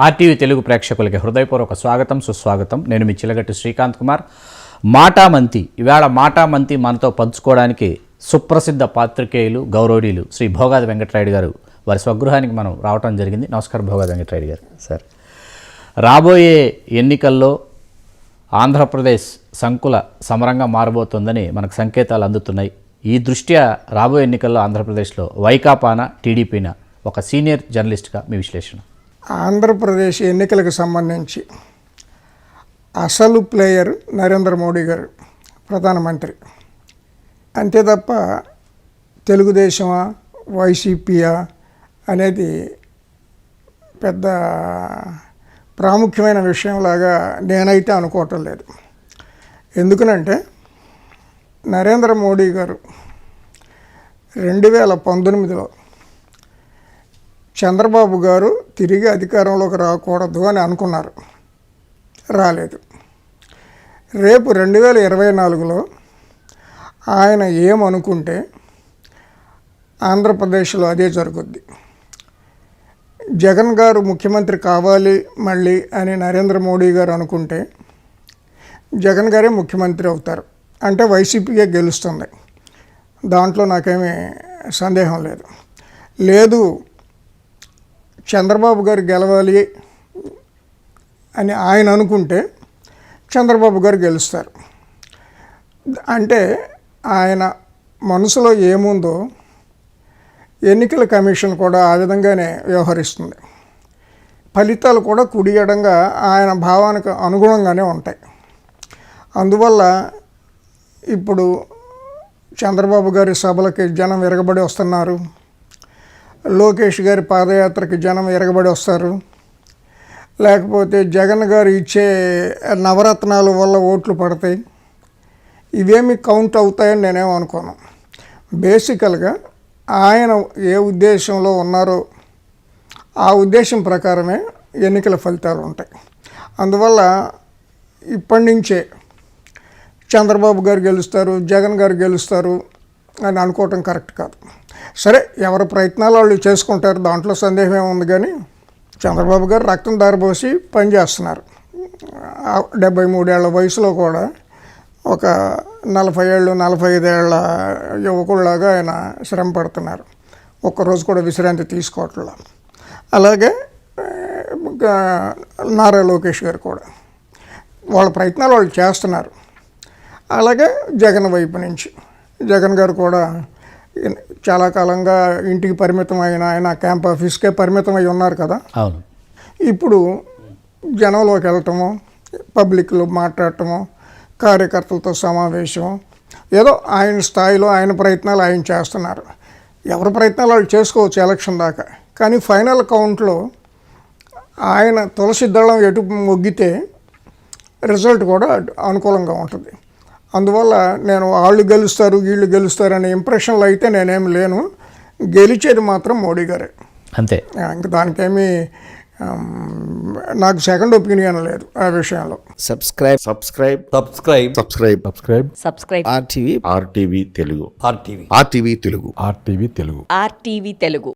RTV Telugu ప్రేక్షకులకి హృదయపూర్వక స్వాగతం సుస్వాగతం. నేను మీ చిలగట్టి శ్రీకాంత్ కుమార్. మాటామంతి ఇవాళ మాటామంతి మనతో పంచుకోవడానికి సుప్రసిద్ధ పాత్రికేయులు గౌరవనీయులు శ్రీ భోగాది వెంకటరాయుడు గారు. వారి స్వగృహానికి మనం రావటం జరిగింది. నమస్కారం భోగాది వెంకటరాయుడు గారు. సార్ రాబోయే ఎన్నికల్లో ఆంధ్రప్రదేశ్ సంకుల సమరంగా మారబోతోందని మనకు సంకేతాలు అందుతున్నాయి. ఈ దృష్ట్యా రాబోయే ఎన్నికల్లో ఆంధ్రప్రదేశ్లో వైకాపాన టీడీపీన ఒక సీనియర్ జర్నలిస్ట్గా మీ విశ్లేషణ? ఆంధ్రప్రదేశ్ ఎన్నికలకు సంబంధించి అసలు ప్లేయర్ నరేంద్ర మోడీ గారు ప్రధానమంత్రి. అంతే తప్ప తెలుగుదేశమా వైసీపీయా అనేది పెద్ద ప్రాముఖ్యమైన విషయంలాగా నేనైతే అనుకోవటం లేదు. ఎందుకనంటే నరేంద్ర మోడీ గారు రెండు వేల పంతొమ్మిదిలో చంద్రబాబు గారు తిరిగి అధికారంలోకి రాకూడదు అని అనుకున్నారు. రాలేదు. రేపు రెండు వేల ఇరవై నాలుగులో ఆయన ఏమనుకుంటే ఆంధ్రప్రదేశ్లో అదే జరుగుద్ది. జగన్ గారు ముఖ్యమంత్రి కావాలి మళ్ళీ అని నరేంద్ర మోడీ గారు అనుకుంటే జగన్ గారే ముఖ్యమంత్రి అవుతారు. అంటే వైసీపీయే గెలుస్తుంది. దాంట్లో నాకేమీ సందేహం లేదు. లేదు చంద్రబాబు గారు గెలవాలి అని ఆయన అనుకుంటే చంద్రబాబు గారు గెలుస్తారు. అంటే ఆయన మనసులో ఏముందో ఎన్నికల కమిషన్ కూడా ఆ విధంగానే వ్యవహరిస్తుంది. ఫలితాలు కూడా కుడియడంగా ఆయన భావానికి అనుగుణంగానే ఉంటాయి. అందువల్ల ఇప్పుడు చంద్రబాబు గారి సభలకి జనం విరగబడి వస్తున్నారు. లోకేష్ గారి పాదయాత్రకి జనం ఎరగబడి వస్తారు. లేకపోతే జగన్ గారు ఇచ్చే నవరత్నాల వల్ల ఓట్లు పడతాయి. ఇవేమి కౌంట్ అవుతాయని నేనేం అనుకోను. బేసికల్గా ఆయన ఏ ఉద్దేశంలో ఉన్నారో ఆ ఉద్దేశం ప్రకారమే ఎన్నికల ఫలితాలు ఉంటాయి. అందువల్ల ఇప్పటి నుంచే చంద్రబాబు గారు గెలుస్తారు జగన్ గారు గెలుస్తారు అని అనుకోవటం కరెక్ట్ కాదు. సరే ఎవరి ప్రయత్నాలు వాళ్ళు చేసుకుంటారు దాంట్లో సందేహం ఏముంది కానీ చంద్రబాబు గారు రక్తం దారిపోసి పనిచేస్తున్నారు డెబ్బై మూడేళ్ళ వయసులో కూడా ఒక నలభై ఏళ్ళు నలభై ఐదేళ్ళ యువకుల్లాగా ఆయన శ్రమ పడుతున్నారు. ఒక్కరోజు కూడా విశ్రాంతి తీసుకోవట్లా. అలాగే నారా లోకేష్ గారు కూడా వాళ్ళ ప్రయత్నాలు వాళ్ళు చేస్తున్నారు. అలాగే జగన్ వైపు నుంచి జగన్ గారు కూడా చాలా కాలంగా ఇంటికి పరిమితం అయిన ఆయన క్యాంప్ ఆఫీస్కే పరిమితం అయి ఉన్నారు కదా. అవును. ఇప్పుడు జనంలోకి వెళ్ళటము పబ్లిక్లో మాట్లాడటము కార్యకర్తలతో సమావేశం ఏదో ఆయన స్థాయిలో ఆయన ప్రయత్నాలు ఆయన చేస్తున్నారు. ఎవరి ప్రయత్నాలు వాళ్ళు చేసుకోవచ్చు ఎలక్షన్ దాకా. కానీ ఫైనల్ కౌంట్లో ఆయన తులసి దళం ఎటు మొగ్గితే రిజల్ట్ కూడా అనుకూలంగా ఉంటుంది. అందువల్ల నేను వాళ్ళు గెలుస్తారు వీళ్ళు గెలుస్తారు అనే ఇంప్రెషన్లో అయితే నేనేం లేను. గెలిచేది మాత్రం మోడీ గారే. అంతే. ఇంక దానికేమీ నాకు సెకండ్ ఒపీనియన్ లేదు ఆ విషయంలో. Subscribe. Subscribe. Subscribe subscribe subscribe subscribe RTV RTV Telugu RTV RTV Telugu RTV Telugu RTV Telugu